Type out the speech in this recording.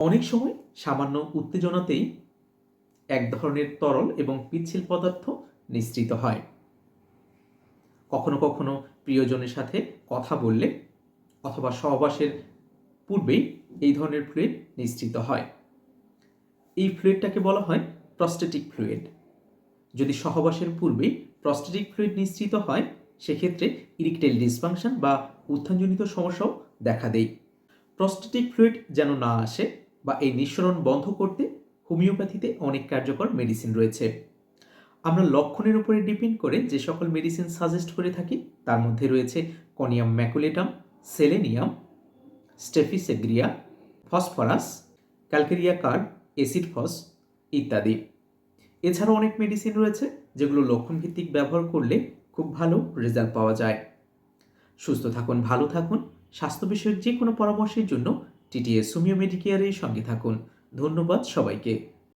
অনেক সময় সামান্য উত্তেজনাতেই এক ধরনের তরল এবং পিচ্ছিল পদার্থ নিঃসৃত হয়। কখনো কখনো প্রিয়জনের সাথে কথা বললে অথবা সহবাসের পূর্বেই এই ধরনের ফ্লুইড নিঃসৃত হয়। এই ফ্লুইডটাকে বলা হয় প্রস্টেটিক ফ্লুইড যদি সহবাসের পূর্বেই প্রস্টেটিক ফ্লুইড নিঃসৃত হয়, সেক্ষেত্রে ইরিকটেল ডিসফাংশন বা উত্থানজনিত সমস্যাও দেখা দেয়। প্রস্টেটিক ফ্লুইড যেন না আসে বা এই নিঃসরণ বন্ধ করতে হোমিওপ্যাথিতে অনেক কার্যকর মেডিসিন রয়েছে। আমরা লক্ষণের উপরে ডিপেন্ড করে যে সকল মেডিসিন সাজেস্ট করে থাকি, তার মধ্যে রয়েছে conium maculatum selenium staphysagria phosphorus calcarea carb acid phos ইত্যাদি। এছাড়াও অনেক মেডিসিন রয়েছে যেগুলো লক্ষণভিত্তিক ব্যবহার করলে খুব ভালো রেজাল্ট পাওয়া যায়। সুস্থ থাকুন, ভালো থাকুন। স্বাস্থ্য বিষয়ক যে কোনো পরামর্শের জন্য টিটিএস হোমিও মেডিকেয়ারের সঙ্গে থাকুন। ধন্যবাদ সবাইকে।